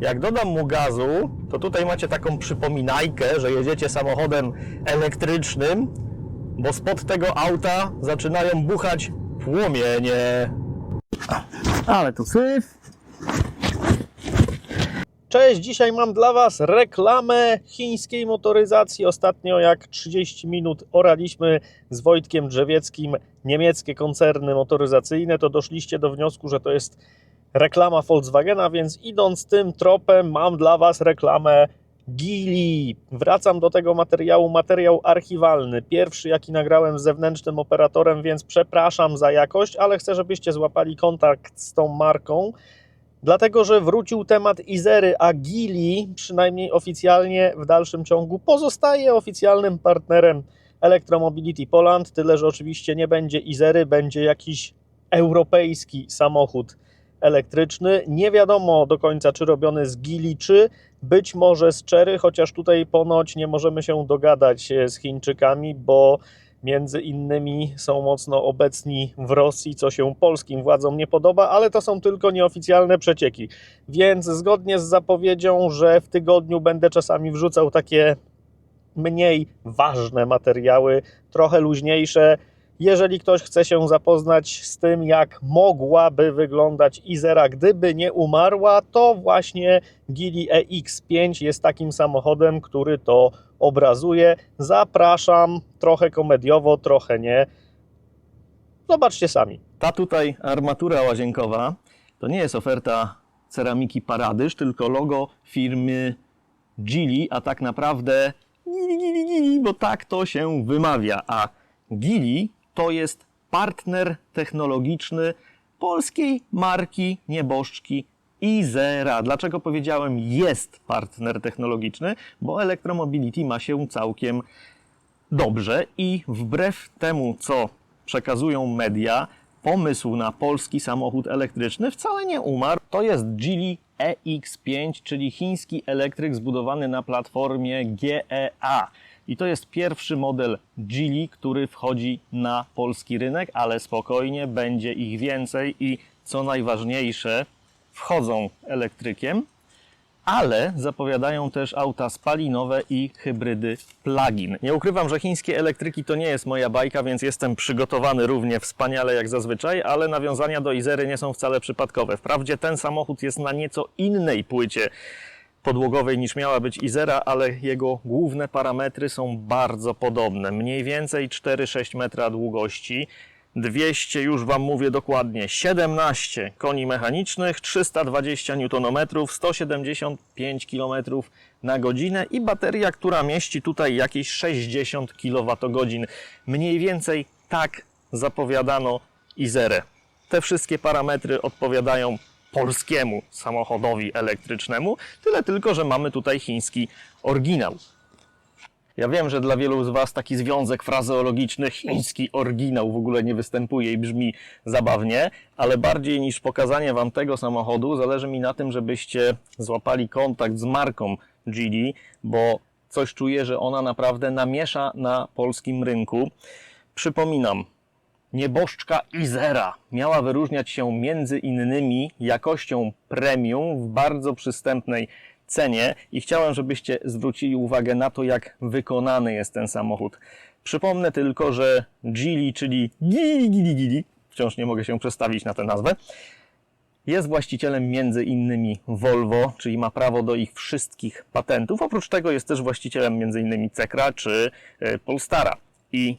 Jak dodam mu gazu, to tutaj macie taką przypominajkę, że jedziecie samochodem elektrycznym, bo spod tego auta zaczynają buchać płomienie. Ale tu syf. Cześć, dzisiaj mam dla Was reklamę chińskiej motoryzacji. Ostatnio jak 30 minut oraliśmy z Wojtkiem Drzewieckim niemieckie koncerny motoryzacyjne, to doszliście do wniosku, że to jest reklama Volkswagena, więc idąc tym tropem mam dla Was reklamę Gili. Wracam do tego materiału, materiał archiwalny. Pierwszy, jaki nagrałem z zewnętrznym operatorem, więc przepraszam za jakość, ale chcę, żebyście złapali kontakt z tą marką. Dlatego, że wrócił temat Izery, a Gili, przynajmniej oficjalnie w dalszym ciągu, pozostaje oficjalnym partnerem Electromobility Poland. Tyle, że oczywiście nie będzie Izery, będzie jakiś europejski samochód elektryczny. Nie wiadomo do końca, czy robiony z Gili, czy być może z Chery, chociaż tutaj ponoć nie możemy się dogadać e, z Chińczykami, bo między innymi są mocno obecni w Rosji, co się polskim władzom nie podoba, ale to są tylko nieoficjalne przecieki. Więc zgodnie z zapowiedzią, że w tygodniu będę czasami wrzucał takie mniej ważne materiały, trochę luźniejsze. Jeżeli ktoś chce się zapoznać z tym, jak mogłaby wyglądać Izera, gdyby nie umarła, to właśnie Gili EX5 jest takim samochodem, który to obrazuje. Zapraszam, trochę komediowo, trochę nie. Zobaczcie sami. Ta tutaj armatura łazienkowa to nie jest oferta ceramiki Paradyż, tylko logo firmy Gili, a tak naprawdę Gili, Gili, Gili, bo tak to się wymawia. A Gili to jest partner technologiczny polskiej marki nieboszczki Izera. Dlaczego powiedziałem jest partner technologiczny? Bo Electromobility ma się całkiem dobrze i wbrew temu, co przekazują media, pomysł na polski samochód elektryczny wcale nie umarł. To jest Geely EX5, czyli chiński elektryk zbudowany na platformie GEA. I to jest pierwszy model Geely, który wchodzi na polski rynek, ale spokojnie będzie ich więcej i co najważniejsze, wchodzą elektrykiem, ale zapowiadają też auta spalinowe i hybrydy plug-in. Nie ukrywam, że chińskie elektryki to nie jest moja bajka, więc jestem przygotowany równie wspaniale jak zazwyczaj, ale nawiązania do Izery nie są wcale przypadkowe. Wprawdzie ten samochód jest na nieco innej płycie podłogowej niż miała być Izera, ale jego główne parametry są bardzo podobne. Mniej więcej 4-6 metra długości, 200, już Wam mówię dokładnie, 17 koni mechanicznych, 320 Nm, 175 km na godzinę i bateria, która mieści tutaj jakieś 60 kWh. Mniej więcej tak zapowiadano Izerę. Te wszystkie parametry odpowiadają polskiemu samochodowi elektrycznemu, tyle tylko, że mamy tutaj chiński oryginał. Ja wiem, że dla wielu z Was taki związek frazeologiczny chiński oryginał w ogóle nie występuje i brzmi zabawnie, ale bardziej niż pokazanie Wam tego samochodu, zależy mi na tym, żebyście złapali kontakt z marką Geely, bo coś czuję, że ona naprawdę namiesza na polskim rynku. Przypominam, Nieboszczka Izera miała wyróżniać się między innymi jakością premium w bardzo przystępnej cenie i chciałem, żebyście zwrócili uwagę na to, jak wykonany jest ten samochód. Przypomnę tylko, że Geely, czyli Gili Gili Gili, wciąż nie mogę się przestawić na tę nazwę, jest właścicielem między innymi Volvo, czyli ma prawo do ich wszystkich patentów. Oprócz tego jest też właścicielem między innymi Cekra czy y, Polestara. I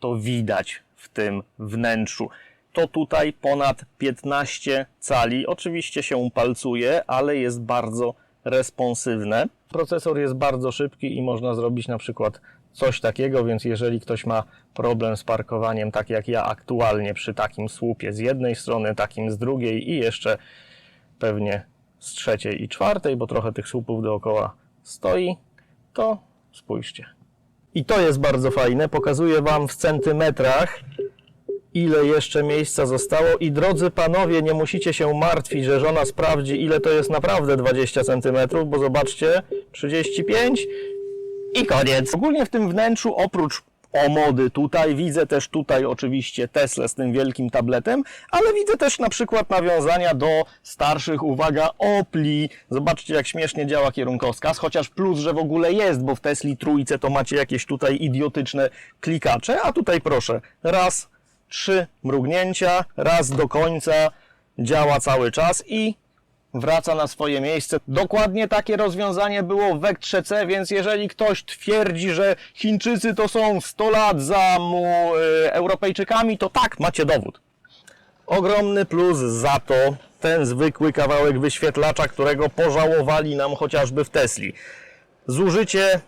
to widać w tym wnętrzu. To tutaj ponad 15 cali. Oczywiście się palcuje, ale jest bardzo responsywne. Procesor jest bardzo szybki i można zrobić na przykład coś takiego, więc jeżeli ktoś ma problem z parkowaniem, tak jak ja aktualnie przy takim słupie z jednej strony, takim z drugiej i jeszcze pewnie z trzeciej i czwartej, bo trochę tych słupów dookoła stoi, to spójrzcie. I to jest bardzo fajne. Pokazuję Wam w centymetrach, ile jeszcze miejsca zostało. I drodzy panowie, nie musicie się martwić, że żona sprawdzi, ile to jest naprawdę 20 centymetrów, bo zobaczcie, 35 i koniec. Ogólnie w tym wnętrzu, oprócz omody tutaj. Widzę też tutaj oczywiście Tesla z tym wielkim tabletem, ale widzę też na przykład nawiązania do starszych, uwaga, Opli. Zobaczcie jak śmiesznie działa kierunkowskaz, chociaż plus, że w ogóle jest, bo w Tesli trójce to macie jakieś tutaj idiotyczne klikacze, a tutaj proszę, raz, trzy mrugnięcia, raz do końca, działa cały czas i wraca na swoje miejsce. Dokładnie takie rozwiązanie było w Vectrze C, więc jeżeli ktoś twierdzi, że Chińczycy to są 100 lat za mu e, Europejczykami, to tak, macie dowód. Ogromny plus za to ten zwykły kawałek wyświetlacza, którego pożałowali nam chociażby w Tesli. Zużycie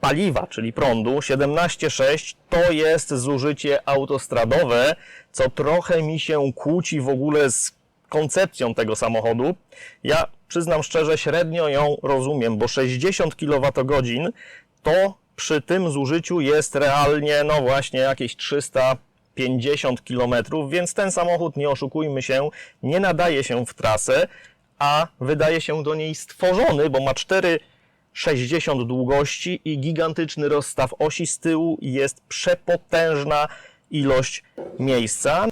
paliwa, czyli prądu 17,6 to jest zużycie autostradowe, co trochę mi się kłóci w ogóle z koncepcją tego samochodu. Ja przyznam szczerze, średnio ją rozumiem, bo 60 kWh to przy tym zużyciu jest realnie, no właśnie, jakieś 350 km, więc ten samochód, nie oszukujmy się, nie nadaje się w trasę, a wydaje się do niej stworzony, bo ma 4,60 długości i gigantyczny rozstaw osi z tyłu jest przepotężna ilość miejsca.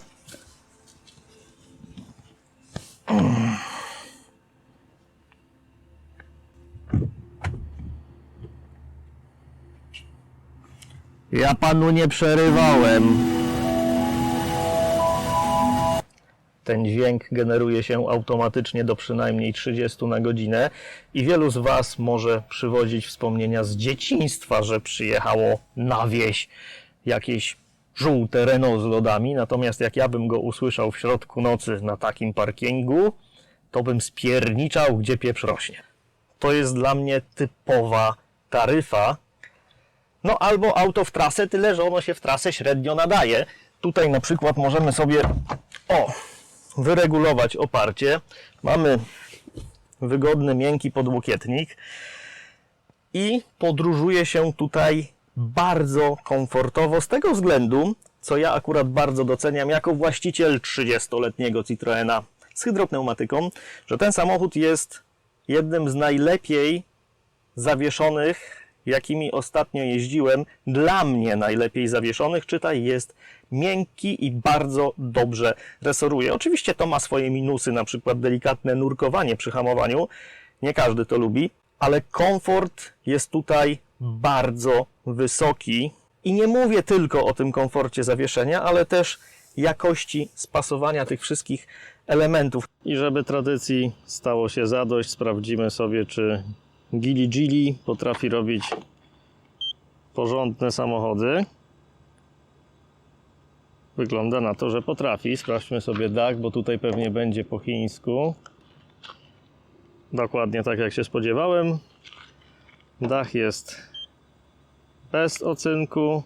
Ja panu nie przerywałem. Ten dźwięk generuje się automatycznie do przynajmniej 30 na godzinę i wielu z Was może przywodzić wspomnienia z dzieciństwa, że przyjechało na wieś jakieś żółte Renault z lodami, natomiast jak ja bym go usłyszał w środku nocy na takim parkingu, to bym spierniczał, gdzie pieprz rośnie. To jest dla mnie typowa taryfa, no albo auto w trasę, tyle że ono się w trasę średnio nadaje. Tutaj na przykład możemy sobie o, wyregulować oparcie. Mamy wygodny, miękki podłokietnik i podróżuje się tutaj bardzo komfortowo z tego względu, co ja akurat bardzo doceniam jako właściciel 30-letniego Citroena z hydropneumatyką, że ten samochód jest jednym z najlepiej zawieszonych, jakimi ostatnio jeździłem, dla mnie najlepiej zawieszonych, czytaj, jest miękki i bardzo dobrze resoruje. Oczywiście to ma swoje minusy, na przykład delikatne nurkowanie przy hamowaniu. Nie każdy to lubi, ale komfort jest tutaj bardzo wysoki. I nie mówię tylko o tym komforcie zawieszenia, ale też jakości spasowania tych wszystkich elementów. I żeby tradycji stało się zadość, sprawdzimy sobie, czy Gili Gili potrafi robić porządne samochody. Wygląda na to, że potrafi. Sprawdźmy sobie dach, bo tutaj pewnie będzie po chińsku. Dokładnie tak jak się spodziewałem. Dach jest bez ocynku.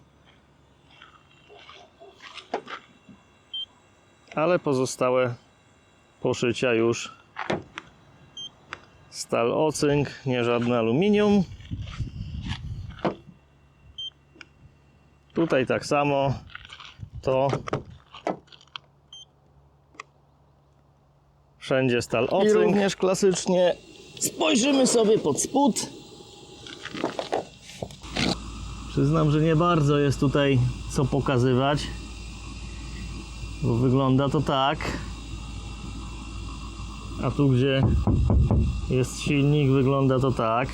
Ale pozostałe poszycia już stal ocynk, nie żadne aluminium. Tutaj tak samo to wszędzie stal ocynk. I również klasycznie spojrzymy sobie pod spód. Przyznam, że nie bardzo jest tutaj co pokazywać, bo wygląda to tak. A tu, gdzie jest silnik, wygląda to tak.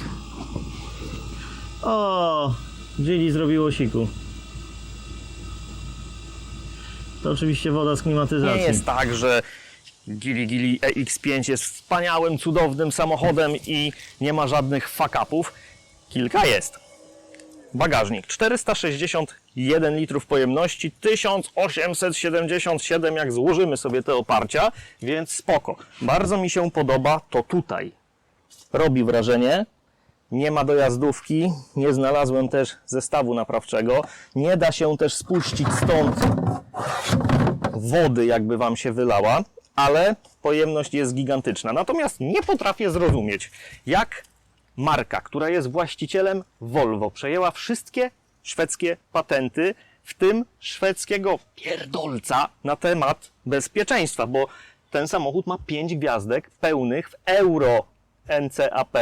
O, Gili zrobiło siku. To oczywiście woda z klimatyzacji. Nie jest tak, że Gili Gili EX5 jest wspaniałym, cudownym samochodem i nie ma żadnych fuck-upów. Kilka jest. Bagażnik 461 litrów pojemności, 1877 jak złożymy sobie te oparcia, więc spoko. Bardzo mi się podoba to tutaj. Robi wrażenie. Nie ma dojazdówki, nie znalazłem też zestawu naprawczego. Nie da się też spuścić stąd wody, jakby Wam się wylała, ale pojemność jest gigantyczna. Natomiast nie potrafię zrozumieć, jak marka, która jest właścicielem Volvo, przejęła wszystkie szwedzkie patenty, w tym szwedzkiego pierdolca na temat bezpieczeństwa, bo ten samochód ma 5 gwiazdek pełnych w Euro NCAP,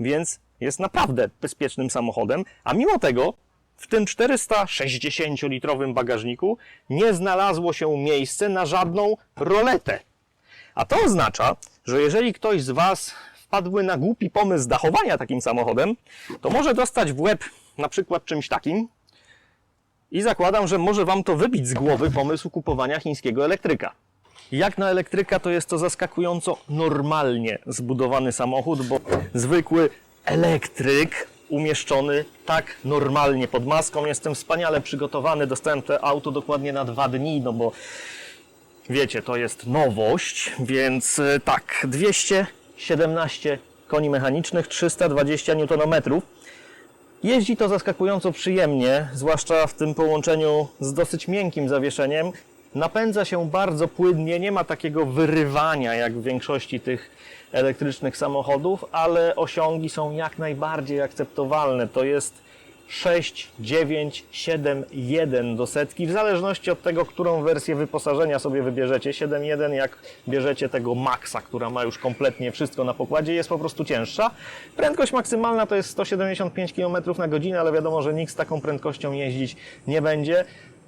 więc jest naprawdę bezpiecznym samochodem, a mimo tego w tym 460-litrowym bagażniku nie znalazło się miejsce na żadną roletę. A to oznacza, że jeżeli ktoś z Was wpadły na głupi pomysł dachowania takim samochodem, to może dostać w łeb na przykład czymś takim i zakładam, że może Wam to wybić z głowy pomysł kupowania chińskiego elektryka. Jak na elektryka to jest to zaskakująco normalnie zbudowany samochód, bo zwykły elektryk umieszczony tak normalnie pod maską. Jestem wspaniale przygotowany, dostałem to auto dokładnie na dwa dni, no bo wiecie, to jest nowość, więc e, tak, 200 17 koni mechanicznych, 320 Nm. Jeździ to zaskakująco przyjemnie, zwłaszcza w tym połączeniu z dosyć miękkim zawieszeniem. Napędza się bardzo płynnie, nie ma takiego wyrywania jak w większości tych elektrycznych samochodów, ale osiągi są jak najbardziej akceptowalne. To jest 6, 9, 7, 1 do setki, w zależności od tego, którą wersję wyposażenia sobie wybierzecie. 7.1 jak bierzecie tego Maxa, która ma już kompletnie wszystko na pokładzie, jest po prostu cięższa. Prędkość maksymalna to jest 175 km na godzinę, ale wiadomo, że nikt z taką prędkością jeździć nie będzie.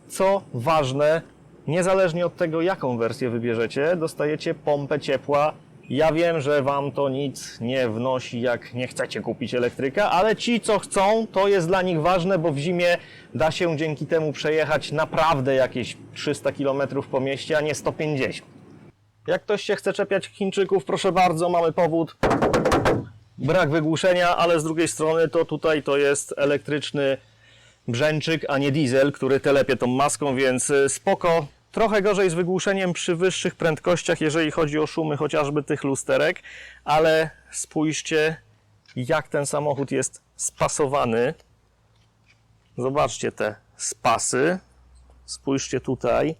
Co ważne, niezależnie od tego, jaką wersję wybierzecie, dostajecie pompę ciepła ja wiem, że Wam to nic nie wnosi, jak nie chcecie kupić elektryka, ale ci, co chcą, to jest dla nich ważne, bo w zimie da się dzięki temu przejechać naprawdę jakieś 300 km po mieście, a nie 150. Jak ktoś się chce czepiać Chińczyków, proszę bardzo, mamy powód. Brak wygłuszenia, ale z drugiej strony to tutaj to jest elektryczny brzęczyk, a nie diesel, który telepie tą maską, więc y, spoko. Trochę gorzej z wygłuszeniem przy wyższych prędkościach, jeżeli chodzi o szumy chociażby tych lusterek, ale spójrzcie, jak ten samochód jest spasowany. Zobaczcie te spasy. Spójrzcie tutaj.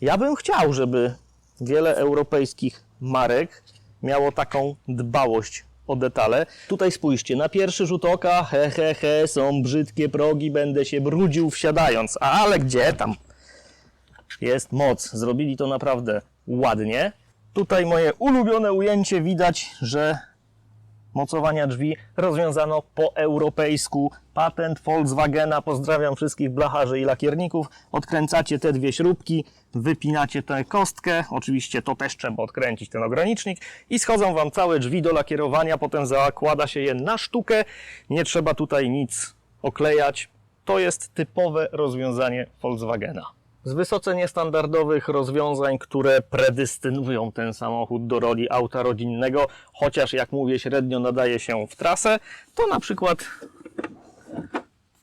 Ja bym chciał, żeby wiele europejskich marek miało taką dbałość o detale. Tutaj spójrzcie, na pierwszy rzut oka, he, he, he, są brzydkie progi, będę się brudził wsiadając, ale gdzie tam? Jest moc, zrobili to naprawdę ładnie. Tutaj moje ulubione ujęcie, widać, że mocowania drzwi rozwiązano po europejsku. Patent Volkswagena. Pozdrawiam wszystkich blacharzy i lakierników. Odkręcacie te dwie śrubki, wypinacie tę kostkę. Oczywiście to też trzeba odkręcić, ten ogranicznik. I schodzą Wam całe drzwi do lakierowania. Potem zakłada się je na sztukę. Nie trzeba tutaj nic oklejać. To jest typowe rozwiązanie Volkswagena. Z wysoce niestandardowych rozwiązań, które predystynują ten samochód do roli auta rodzinnego, chociaż jak mówię, średnio nadaje się w trasę, to na przykład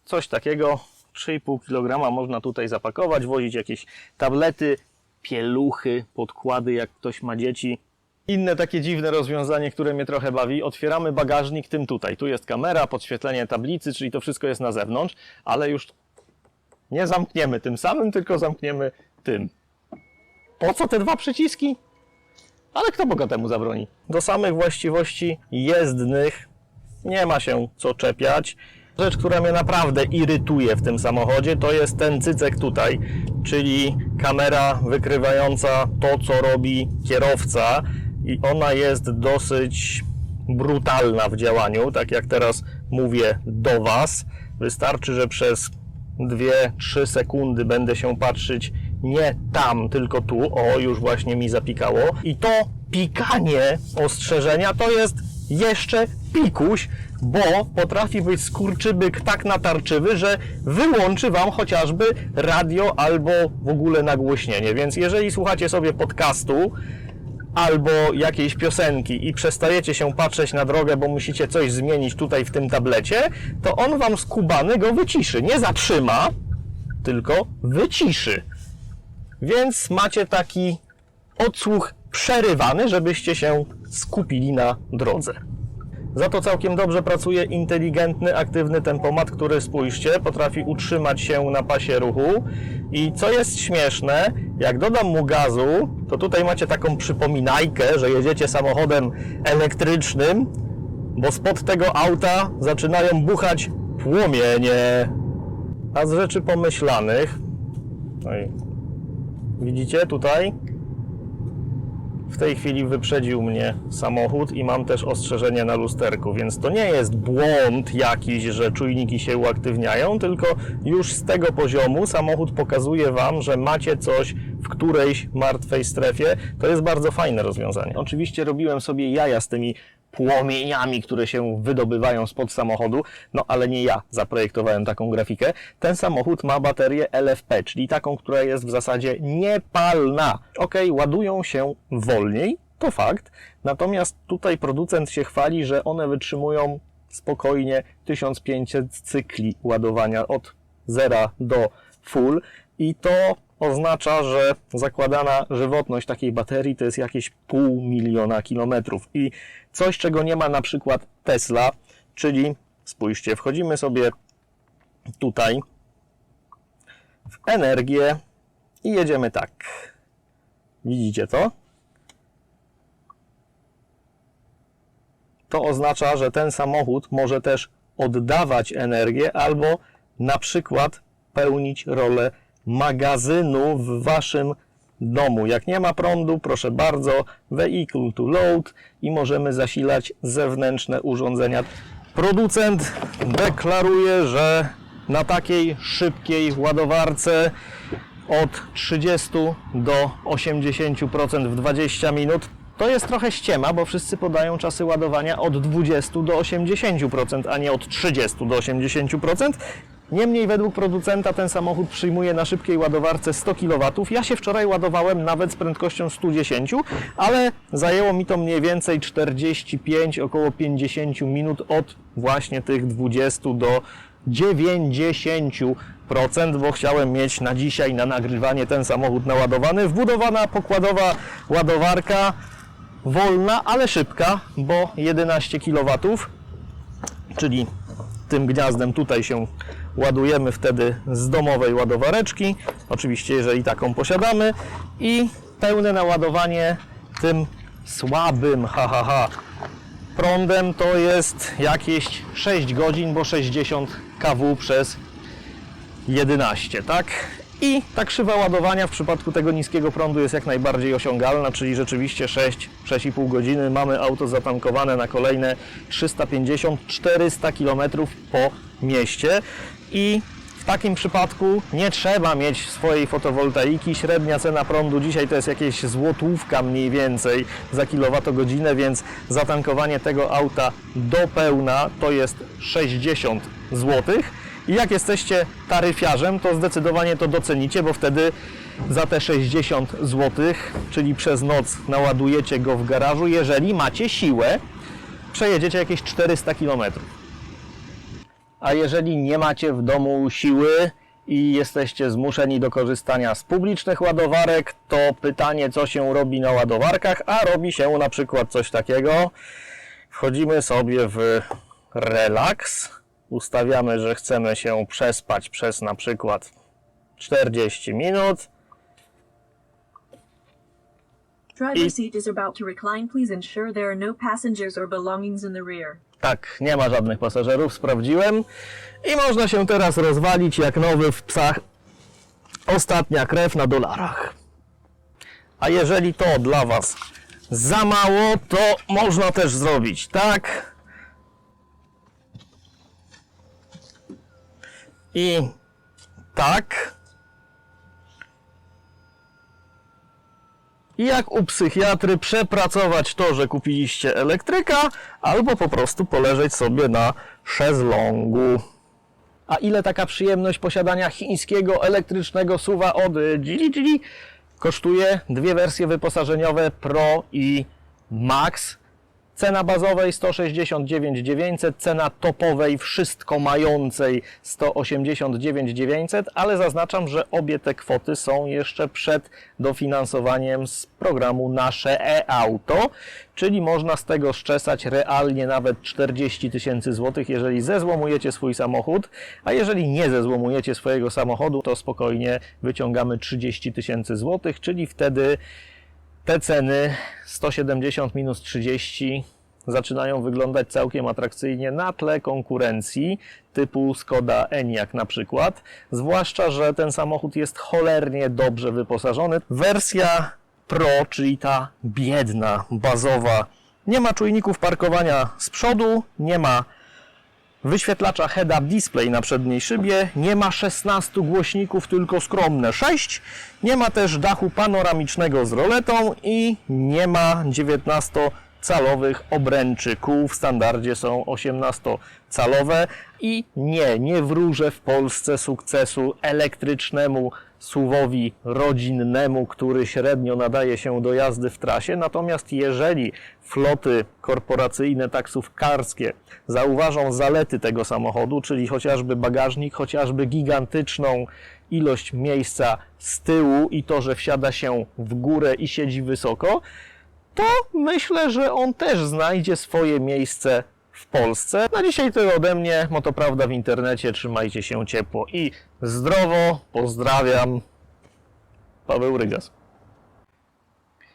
coś takiego 3,5 kg można tutaj zapakować, wozić jakieś tablety, pieluchy, podkłady, jak ktoś ma dzieci. Inne takie dziwne rozwiązanie, które mnie trochę bawi, otwieramy bagażnik tym tutaj. Tu jest kamera, podświetlenie tablicy, czyli to wszystko jest na zewnątrz, ale już nie zamkniemy tym samym, tylko zamkniemy tym. Po co te dwa przyciski? Ale kto Boga temu zabroni? Do samych właściwości jezdnych nie ma się co czepiać. Rzecz, która mnie naprawdę irytuje w tym samochodzie, to jest ten cycek tutaj, czyli kamera wykrywająca to, co robi kierowca i ona jest dosyć brutalna w działaniu, tak jak teraz mówię do Was. Wystarczy, że przez 2-3 sekundy będę się patrzeć nie tam, tylko tu. O, już właśnie mi zapikało. I to pikanie ostrzeżenia to jest jeszcze pikuś, bo potrafi być skurczybyk tak natarczywy, że wyłączy Wam chociażby radio albo w ogóle nagłośnienie. Więc jeżeli słuchacie sobie podcastu, albo jakiejś piosenki i przestajecie się patrzeć na drogę, bo musicie coś zmienić tutaj w tym tablecie, to on wam skubany go wyciszy. Nie zatrzyma, tylko wyciszy. Więc macie taki odsłuch przerywany, żebyście się skupili na drodze. Za to całkiem dobrze pracuje inteligentny, aktywny tempomat, który spójrzcie, potrafi utrzymać się na pasie ruchu. I co jest śmieszne, jak dodam mu gazu, to tutaj macie taką przypominajkę, że jedziecie samochodem elektrycznym, bo spod tego auta zaczynają buchać płomienie. A z rzeczy pomyślanych, widzicie tutaj, w tej chwili wyprzedził mnie samochód i mam też ostrzeżenie na lusterku, więc to nie jest błąd jakiś, że czujniki się uaktywniają, tylko już z tego poziomu samochód pokazuje Wam, że macie coś w którejś martwej strefie. To jest bardzo fajne rozwiązanie. Oczywiście robiłem sobie jaja z tymi płomieniami, które się wydobywają spod samochodu, no ale nie ja zaprojektowałem taką grafikę. Ten samochód ma baterię LFP, czyli taką, która jest w zasadzie niepalna. Ok, ładują się wolniej, to fakt, natomiast tutaj producent się chwali, że one wytrzymują spokojnie 1500 cykli ładowania od zera do full i to oznacza, że zakładana żywotność takiej baterii to jest jakieś pół miliona kilometrów. I coś, czego nie ma na przykład Tesla, czyli spójrzcie, wchodzimy sobie tutaj w energię i jedziemy tak. Widzicie to? To oznacza, że ten samochód może też oddawać energię albo na przykład pełnić rolę magazynu w waszym domu. Jak nie ma prądu, proszę bardzo, vehicle to load i możemy zasilać zewnętrzne urządzenia. Producent deklaruje, że na takiej szybkiej ładowarce od 30 do 80% w 20 minut. To jest trochę ściema, bo wszyscy podają czasy ładowania od 20 do 80%, a nie od 30 do 80%. Niemniej według producenta ten samochód przyjmuje na szybkiej ładowarce 100 kW. Ja się wczoraj ładowałem nawet z prędkością 110, ale zajęło mi to mniej więcej 45, około 50 minut od właśnie tych 20 do 90%, bo chciałem mieć na dzisiaj na nagrywanie ten samochód naładowany. Wbudowana pokładowa ładowarka, wolna, ale szybka, bo 11 kW, czyli tym gniazdem tutaj się ładujemy wtedy z domowej ładowareczki, oczywiście jeżeli taką posiadamy i pełne naładowanie tym słabym, ha, ha, ha, prądem to jest jakieś 6 godzin, bo 60 kW przez 11, tak? I ta krzywa ładowania w przypadku tego niskiego prądu jest jak najbardziej osiągalna, czyli rzeczywiście 6, 6,5 godziny mamy auto zatankowane na kolejne 350-400 km po mieście i w takim przypadku nie trzeba mieć swojej fotowoltaiki. Średnia cena prądu dzisiaj to jest jakieś złotówka mniej więcej za kilowatogodzinę, więc zatankowanie tego auta do pełna to jest 60 złotych. I jak jesteście taryfiarzem, to zdecydowanie to docenicie, bo wtedy za te 60 zł, czyli przez noc naładujecie go w garażu, jeżeli macie siłę, przejedziecie jakieś 400 km. A jeżeli nie macie w domu siły i jesteście zmuszeni do korzystania z publicznych ładowarek, to pytanie, co się robi na ładowarkach, a robi się na przykład coś takiego. Wchodzimy sobie w relaks, ustawiamy, że chcemy się przespać przez na przykład 40 minut. Driver seat is about to recline. Please ensure there are no passengers or belongings in the rear. Tak, nie ma żadnych pasażerów, sprawdziłem. I można się teraz rozwalić jak nowy w psach. Ostatnia krew na dolarach. A jeżeli to dla Was za mało, to można też zrobić tak. I tak. I jak u psychiatry przepracować to, że kupiliście elektryka, albo po prostu poleżeć sobie na szezlongu. A ile taka przyjemność posiadania chińskiego elektrycznego suwa od Geely kosztuje? Dwie wersje wyposażeniowe Pro i Max. Cena bazowej 169 900, cena topowej wszystko mającej 189 900, ale zaznaczam, że obie te kwoty są jeszcze przed dofinansowaniem z programu Nasze e-auto, czyli można z tego szczesać realnie nawet 40 tysięcy złotych, jeżeli zezłomujecie swój samochód, a jeżeli nie zezłomujecie swojego samochodu, to spokojnie wyciągamy 30 tysięcy złotych, czyli wtedy te ceny 170 minus 30 zaczynają wyglądać całkiem atrakcyjnie na tle konkurencji typu Skoda Enyaq na przykład. Zwłaszcza, że ten samochód jest cholernie dobrze wyposażony. Wersja Pro, czyli ta biedna, bazowa. Nie ma czujników parkowania z przodu, nie ma wyświetlacza head-up display na przedniej szybie, nie ma 16 głośników, tylko skromne 6, nie ma też dachu panoramicznego z roletą i nie ma 19-calowych obręczy kół, w standardzie są 18-calowe i nie, nie wróżę w Polsce sukcesu elektrycznemu suwowi rodzinnemu, który średnio nadaje się do jazdy w trasie. Natomiast jeżeli floty korporacyjne, taksówkarskie zauważą zalety tego samochodu, czyli chociażby bagażnik, chociażby gigantyczną ilość miejsca z tyłu i to, że wsiada się w górę i siedzi wysoko, to myślę, że on też znajdzie swoje miejsce w Polsce. Na dzisiaj tyle ode mnie. Motoprawda w internecie. Trzymajcie się ciepło i zdrowo. Pozdrawiam. Paweł Rygas.